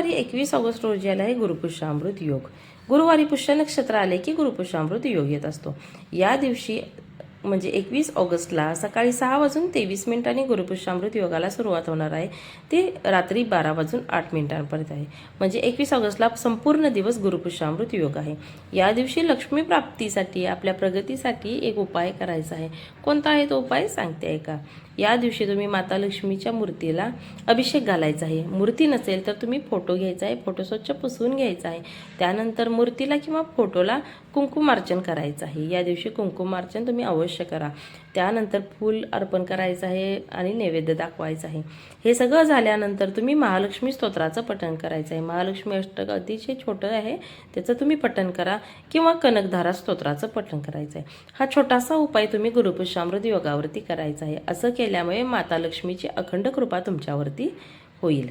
गुरुवारी एकवीस ऑगस्ट रोजी आला आहे गुरुपुष्यामृत योग. गुरुवारी पुष्य नक्षत्र आले की गुरुपुष्यामृत योग येत असतो. या दिवशी म्हणजे एकवीस ऑगस्टला सकाळी सहा वाजून तेवीस मिनिटांनी गुरुपुष्यामृत योगाला सुरुवात होणार आहे. ते रात्री बारा वाजून आठ मिनिटांपर्यंत आहे. म्हणजे एकवीस ऑगस्टला संपूर्ण दिवस गुरुपुष्यामृत योग आहे. या दिवशी लक्ष्मी प्राप्तीसाठी आपल्या प्रगतीसाठी एक उपाय करायचा आहे. कोणता आहे तो उपाय? सांगते आहे का या दिवशी तुम्ही माता लक्ष्मीच्या मूर्तीला अभिषेक घालायचा आहे. मूर्ती नसेल तर तुम्ही फोटो घ्यायचा आहे फोटो स्वच्छ पुसवून घ्यायचा आहे. त्यानंतर मूर्तीला किंवा फोटोला कुंकुमार्चन करायचं आहे. या दिवशी कुंकुमार्चन तुम्ही अवश्य करा. त्यानंतर फूल अर्पण करायचं आहे आणि नैवेद्य दाखवायचं आहे. हे सगळं झाल्यानंतर तुम्ही महालक्ष्मी स्तोत्राचं पठण करायचं आहे. महालक्ष्मी अष्टक अतिशय छोटं आहे त्याचं तुम्ही पठण करा किंवा कनकधारा स्तोत्राचं पठण करायचं आहे. हा छोटासा उपाय तुम्ही गुरुपुषामृत योगावरती करायचा आहे. असं केल्यामुळे माता लक्ष्मीची अखंड कृपा तुमच्यावरती होईल.